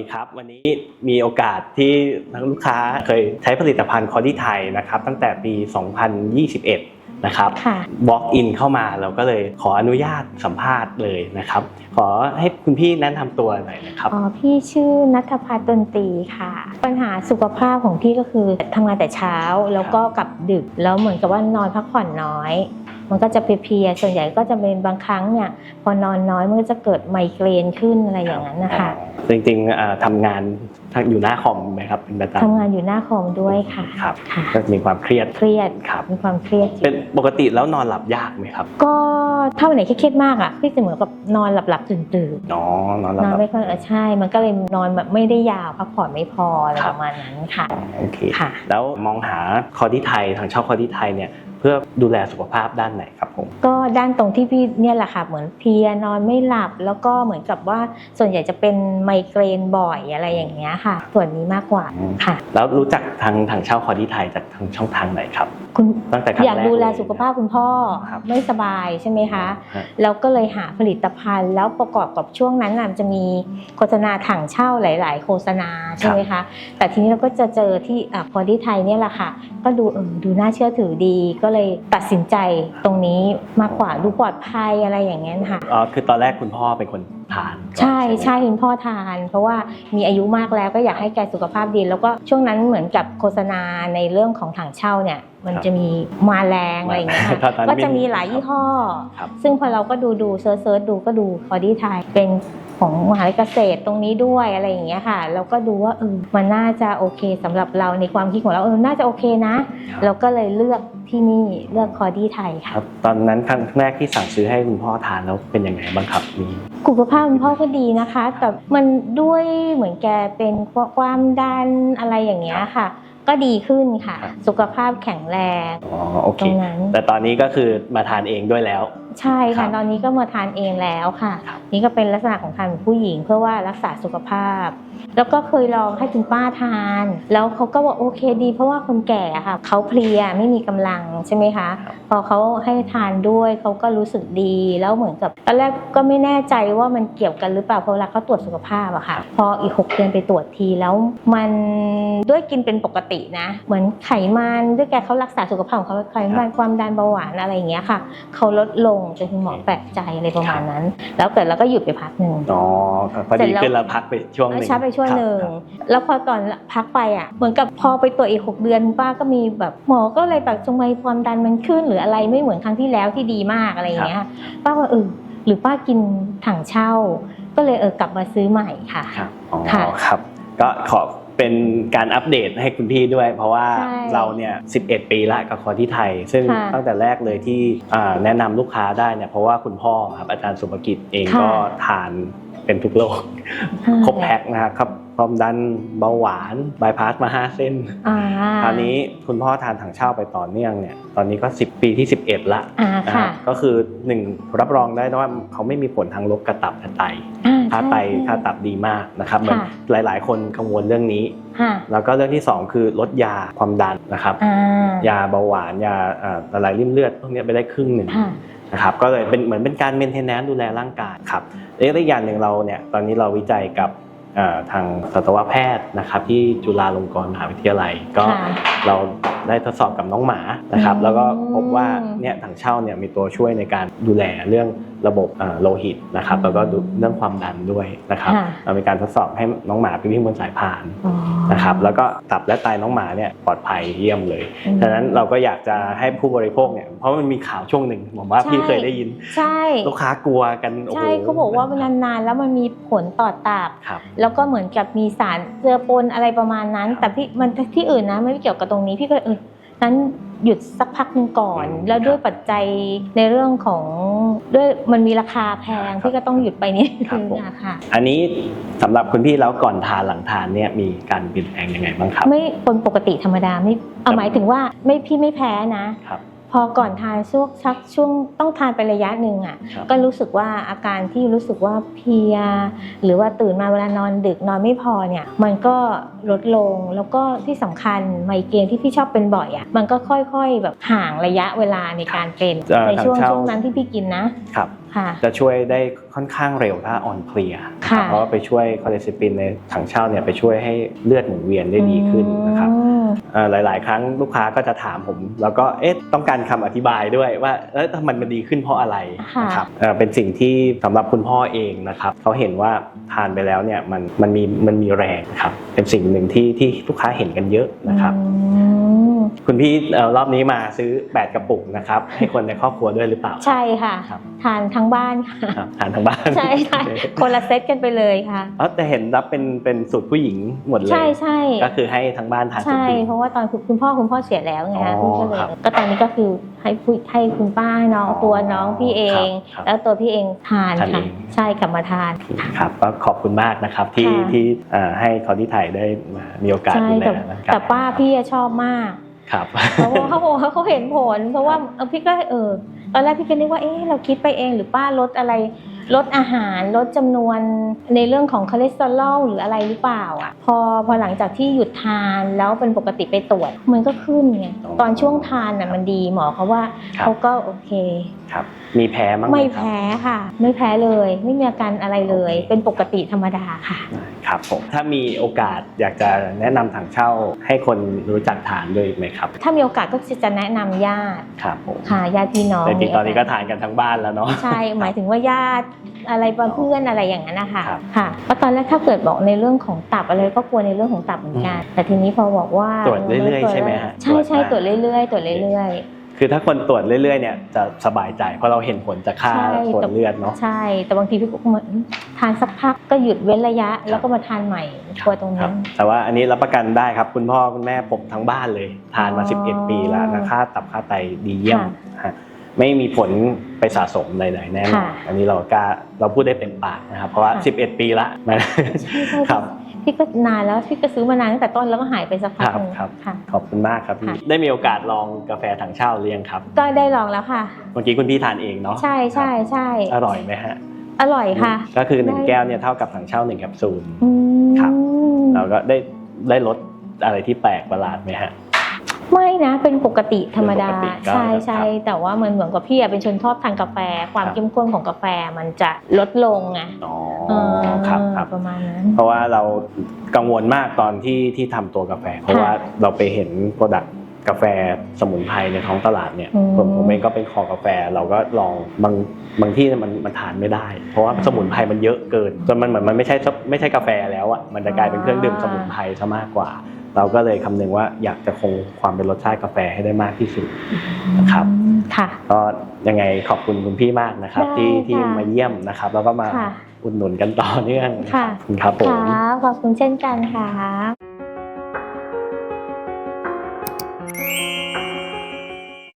ดีครับ วันนี้มีโอกาสที่ทั้งลูกค้าเคยใช้ผลิตภัณฑ์คอดี้ไทยนะครับ ตั้งแต่ปี 2021 นะครับค่ะ Walk in เข้ามาเราก็เลยขออนุญาตสัมภาษณ์เลยนะครับ ขอให้คุณพี่แนะนำตัวหน่อยนะครับอ๋อพี่ชื่อนัทพัฒน์ดนตรีค่ะ ปัญหาสุขภาพของพี่ก็คือทำงานแต่เช้าแล้วก็กลับดึกแล้วเหมือนกับว่านอนพักผ่อนน้อย มันก็จะเพลียๆส่วนใหญ่ก็จะเป็นบางครั้งเนี่ยพอนอนน้อยมันก็จะเกิดไมเกรนขึ้นอะไรอย่างนั้นนะคะ จริงๆเอ่อทำงานอยู่หน้าคอมไหมครับเป็นประจำทำงานอยู่หน้าคอมด้วยค่ะครับค่ะก็มีความเครียดเครียดครับมีความเครียดอยู่เป็นปกติแล้วนอนหลับยากไหมครับ ก็ถ้าวันไหนเครียดๆมากอะพี่จะเหมือนกับนอนหลับๆตื่นๆอ๋อนอนหลับนอนหลับไม่ค่อยเออใช่ มันก็เลยนอนแบบไม่ได้ยาวพักผ่อนไม่พออะไรครัปบระมาณนั้นค่ะโอเคค่ะ แล้วมองหาคอดี้ไทยทางเช่าคอดี้ไทยเนี่ย เพื่อดูแลสุขภาพด้านไหนครับผม ก็ด้านตรงที่พี่เนี่ยแหละค่ะเหมือนเพลียนอนไม่หลับ แล้วก็เหมือนกับว่าส่วนใหญ่จะเป็นไมเกรนบ่อยอะไรอย่างเงี้ยค่ะ ส่วนนี้มากกว่าค่ะ แล้วรู้จักทางทางเช่าคอดี้ไทยจากทางช่องทางไหนครับคุณตั้งแต่ครั้งอยากแรกดูแลเยสุขภาพคุณพ่อครับไม่สบายใช่ไหมคะฮะแล้วก็เลยหาผลิตภัณฑ์ แล้วประกอบกับช่วงนั้นน่ะจะมีโฆษณาถังเช่าหลาย ๆ โฆษณาใช่ไหมคะแต่ทีนี้เราก็จะเจอที่พอดีไทยเนี่ยแหละค่ะ ก็ดูเออดูน่าเชื่อถือดีก็เลยตัดสินใจตรงนี้มากกว่าดูปลอดภัยอะไรอย่างเงี้ยค่ะอ๋อคือตอนแรกคุณพ่อเป็นคนทานก่อนใช่ไหม ใช่คุณพ่อทาน เพราะว่ามีอายุมากแล้วก็อยากให้แกสุขภาพดี แล้วก็ช่วงนั้นเหมือนกับโฆษณาในเรื่องของถังเช่าเนี่ย มันจะมีมาแรงอะไรอย่างเงี้ยค่ะตอนนั้นก็จะมีหลายยี่ห้อครับซึ่งพอเราก็ดูดูเซิร์ชเซิร์ชดูก็ดูพอดีไทยเป็นของมหาวิทยาลัยเกษตรตรงนี้ด้วยอะไรอย่างเงี้ยค่ะเราก็ดูว่าเออมันน่าจะโอเคสำหรับเราในความคิดของเราเออน่าจะโอเคนะครับเราก็เลยเลือกที่นี่เลือกคอดี้ไทยคค่ะรับตอนนั้นครั้งแรกที่สั่งซื้อให้คุณพ่อทานแล้วเป็นยังไงบ้างครับมีสุขภาพคุณพ่อก็ดีนะคะ แต่มันด้วยเหมือนแกเป็นความดันอะไรอย่างเงี้ยค่ะ ก็ดีขึ้นค่ะครับสุขภาพแข็งแรงอ๋อโอเค ตรงนั้น แต่ตอนนี้ก็คือมาทานเองด้วยแล้วใช่ครัค่ะบตอนนี้ก็มาทานเองแล้วค่ะครับนี่ก็เป็นลักษณะของทานของผู้หญิง เพื่อว่ารักษาสุขภาพ แล้วก็เคยลองให้คุณป้าทาน แล้วเขาก็บอกโอเคดี เพราะว่าคนแก่อะค่ะเขาเพลียไม่มีกำลังใช่ไหมคะครับพอเขาให้ทานด้วยเขาก็รู้สึกดีแล้วเหมือนกับตอนแรกก็ไม่แน่ใจว่ามันเกี่ยวกันหรือเปล่าเพราะเวลาเขาตรวจสุขภาพอะค่ะ พออีกหกเดือนไปตรวจทีแล้วมันด้วยกินเป็นปกตินะ เหมือนไขมันด้วยแกเขารักษาสุขภาพของเขาไขมันความดันเบาหวานอะไรอย่างเงี้ยค่ะเขาลดลงจนคุณหมอแปลกใจอะไรประมาณนั้น แล้วเกิดเราก็หยุดไปพักหนึ่งอ๋อครับพอเสร็ดีจแล้วขึ้นแล้วพักไปช่วงหนึ่งช้าไปช่วงหนึ่งครับแล้วพอตอนพักไปอะเหมือนกับพอไปตรวจอีกหกเดือนป้าก็มีแบบหมอก็เลยแบบทำไมความดันมันขึ้นหรืออะไรไม่เหมือนครั้งที่แล้วที่ดีมากอะไรอย่างเงี้ยป้าว่าเออหรือป้ากินถังเช่า ก็เลยเออกลับมาซื้อใหม่ค่ะครับอ๋อค่ะครับก็ขอ เป็นการอัปเดตให้คุณพี่ด้วย เพราะว่าใช่เราเนี่ย11 ปีละกับคอที่ไทย ซึ่งค่ะตั้งแต่แรกเลยที่อ่าแนะนำลูกค้าได้เนี่ยเพราะว่าคุณพ่อครับอาจารย์สุภกิจเองค่ะ ก็ทานเป็นทุกโรคครบแพ็คนะครับความดันเบาหวานบายพาสมา 5 เส้น อ่าคราวนี้คุณพ่อทานถังเช่าไปต่อเนื่องเนี่ยตอนนี้ก็ 10 ปีที่ 11 ละอ่านะคค่ะรับก็คือหนึ่งรับรองได้ว่าเขาไม่มีผลทางลบกระตับและไตอ่า ค่าไตใช่ค่าตับดีมากนะครับเหมือนค่ะหลาย ๆ คนกังวลเรื่องนี้ค่ะแล้วก็เรื่องที่ 2 คือลดยาความดันนะครับอ่ายาเบาหวานยาเอ่อละลายริ่มเลือดพวกเนี้ยไปได้ครึ่งหนึ่งค่ะนะครับก็เลยเป็นเหมือนเป็นการเมนเทนแนนซ์ดูแลร่างกายครับและอีกอย่างหนึ่งเราเนี่ยตอนนี้เราวิจัยกับเอ่อทางสัตวแพทย์นะครับที่จุฬาลงกรณ์มหาวิทยาลัย ก็ค่ะเราได้ทดสอบกับน้องหมานะครับอืมแล้วก็พบว่าเนี่ยถังเช่าเนี่ยมีตัวช่วยในการดูแลเรื่อง ระบบเอ่อโลหิตนะครับแล้วก็ดูเรื่องความดันด้วยนะครับค่ะเรามีการทดสอบให้น้องหมาไปวิ่งบนสายพานอ๋อนะครับแล้วก็ตับและไตน้องหมาเนี่ยปลอดภัยเยี่ยมเลยอืมฉะนั้นเราก็อยากจะให้ผู้บริโภคเนี่ยเพราะมันมีข่าวช่วงหนึ่งผมว่าใช่พี่เคยได้ยินใช่ลูกค้ากลัวกันโอ้โหใช่เขาบอกว่ามันนานๆแล้วมันมีผลต่อตับครับแล้วก็เหมือนกับมีสารเจือปนอะไรประมาณนั้นครับแต่พี่มันที่อื่นนะไม่ได้เกี่ยวกับตรงนี้พี่ก็เลยเออนั้นหยุดสักพักหนึ่งก่อนอืมแล้วด้วยครับปัจจัยในเรื่องของ ด้วยมันมีราคาแพงครับพี่ก็ต้องหยุดไปนิดครันึบงผมอะค่ะ อันนี้สำหรับคุณพี่แล้วก่อนทานหลังทานเนี่ยมีการเปลี่ยนแปลงยังไงบ้างครับ ไม่คนปกติธรรมดาไม่เอาหมายถึงว่าไม่พี่ไม่แพ้นะครับ พอก่อนทานช่วงชักช่วงต้องทานไประยะหนึ่งอะครับ ก็รู้สึกว่าอาการที่รู้สึกว่าเพลีย หรือว่าตื่นมาเวลานอนดึกนอนไม่พอเนี่ยมันก็ลดลงแล้วก็ที่สำคัญไมเกรนที่พี่ชอบเป็นบ่อยอะมันก็ค่อยๆแบบห่างระยะเวลาในการเป็นเอ่อในช่วงทางเช่า ช่วงนั้นที่พี่กินนะครับ ค่ะ จะช่วยได้ค่อนข้างเร็วถ้าอ่อนเพลีย ค่ะ เพราะว่าไปช่วยคอเลสเตอรอลในถังเช่าเนี่ยไปช่วยให้เลือดหมุนเวียนได้ดีขึ้นนะครับ อืมเอ่อ หลาย ๆ ครั้งลูกค้าก็จะถามผม แล้วก็เอ๊ะต้องการคำอธิบายด้วยว่าเอ๊ะมันมันดีขึ้นเพราะอะไรค่ะนะครับเอ่อเป็นสิ่งที่สำหรับคุณพ่อเองนะครับเขาเห็นว่าทานไปแล้วเนี่ยมันมันมีมันมีแรงครับเป็นสิ่งหนึ่งที่ที่ลูกค้าเห็นกันเยอะนะครับอืม คุณพี่เอ่อรอบนี้มาซื้อ 8 กระปุกนะครับ ให้คนในครอบครัวด้วยหรือเปล่า ใช่ค่ะ ครับ ทานทั้งบ้านค่ะ ครับทานทั้งบ้านใช่ใช่คนละเซตกันไปเลยค่ะอ๋อแต่เห็นรับเป็นเป็นสูตรผู้หญิงหมดเลย ใช่ใช่ก็คือให้ทั้งบ้านทานสูตรใช่ ผู้หญิง เพราะว่าตอนคุณคุณพ่อคุณพ่อเสียแล้วไงอ๋คะอพี่ก็เลยครับก็ตอนนี้ก็คือให้ผู้ให้คุณป้าน้องอ๋อตัวน้องพี่เอง ครับแล้วตัวพี่เองทานทานค่ะเองใช่กลับมาทาน ครับก็ขอบคุณมากนะครับที่ค่ะ ที่เอ่อให้เขาที่ไทยได้มามีโอกาสใช่ดูแลแต่ร่างกายแต่ป้าพี่อะชอบมาก ครับเขาเขาบอกว่าเขาเห็นผล เพราะว่าพี่ก็เออตอนแรกพี่ก็นึกว่าเออเราคิดไปเองหรือป้าลดอะไรลดอาหารลดจำนวนในเรื่องของคอเลสเตอรอลหรืออะไรหรือเปล่าอะพอพอหลังจากที่หยุดทานแล้วเป็นปกติไปตรวจมันก็ขึ้นไงตอนช่วงทานน่ะมันดีหมอเขาว่าเขาก็โอเค ครับ มีแพ้มั้งหไม่ครับแพ้ค่ะ ไม่แพ้เลย ไม่มีอาการอะไรเลยโอเคเป็นปกติธรรมดาค่ะ ครับผมถ้ามีโอกาสอยากจะแนะนำถังเช่าให้คนรู้จักทานด้วยไหมครับถ้ามีโอกาสก็จะแนะนำญาติครับผมค่ะญาติพี่น้องแต่จริงๆตอนนี้ก็มีโาสทานกันทั้งบ้านแล้วเนาะ ใช่หมายถึงว่าญาติอะไรเพื่อนอะไรอย่างนั้นนะคะครับ ค่ะเพราะตอนแรกถ้าเกิดบอกในเรื่องของตับอะไรก็กลัวในเรื่องของตับเหมือนกัน แต่ทีนี้พอบอกว่าตรวจเรื่อยๆใช่ไหมฮะใช่ใช่ตตรรววจจได้เรื่อยๆตรวจเรื่อย คือถ้าคนตรวจเรื่อยๆเนี่ยจะสบายใจ เพราะเราเห็นผลจากค่าใช่ผลเลือดเนาะๆใช่ แต่บางทีพี่ก็เหมือนทานสักพักก็หยุดเว้นระยะ แล้วก็มาทานใหม่กลัวตรงครันั้บนแต่ว่าอันนี้รับประกันได้ครับ คุณพ่อคุณแม่ผมทั้งบ้านเลย ทานมาอ๋อ11 ปีแล้วนะค่าตับค่าไตดีเยี่ยมค่ะฮะไม่มีผลไปสะสมใดๆแน่นอนค่ะอันนี้เรากล้าเราพูดได้เต็มปากนะครับ เพราะว่าค่ะ11 ปีละนะใช่ใช่ครับ พี่ก็นานแล้วพี่ก็ซื้อมานานตั้งแต่ต้นแล้วก็หายไปสักพักครับหนึงครับ ค่ะ ขอบคุณมากครับพี่ ค่ะ ได้มีโอกาสลองกาแฟถังเช่าเรียงครับ ก็ได้ลองแล้วค่ะ เมื่อกี้คุณพี่ทานเองเนาะใช่ใช่ใช่อร่อยไหมฮะอร่อยค่ะก็คือหนึ่งได้แก้วเนี่ยเท่ากับถังเช่าหนึ่งแคปซูล อืม ครับเราก็ได้ได้ลดอะไรที่แปลกประหลาดไหมฮะ ไม่นะเป็นปกติธรรมดา เป็นปกติก็ใช่ครับใช่แต่ว่ามันเหมือนกับพี่อะเป็นชนชอบทานกาแฟ ความครับ เข้มข้นของกาแฟมันจะลดลงไงอ๋อเออครับครับ ประมาณนั้น เพราะว่าเรากังวลมากตอนที่ที่ทำตัวกาแฟ เพราะค่ะว่าเราไปเห็นโปรดักต์กาแฟสมุนไพรในท้องตลาดเนี่ยอืมผมผมเองก็เป็นคอกาแฟเราก็ลองบางบางที่มันมันทานไม่ได้ เพราะว่าสมุนไพรมันเยอะเกินจนมันเหมือนมันไม่ใช่ไม่ใช่กาแฟแล้วอะมันจะกลายเป็นเครื่องดื่มสมุนไพรซะมากกว่า เราก็เลยคำนึงว่าอยากจะคงความเป็นรสชาติกาแฟให้ได้มากที่สุดนะครับอืมค่ะ ก็ยังไงขอบคุณคุณพี่มากนะครับ ได้ที่ที่ค่ะมาเยี่ยมนะครับ แล้วก็มาค่ะ อุดหนุนกันต่อเนื่องค่ะ ขอบคุณครับผมค่ะขอบคุณเช่นกันค่ะ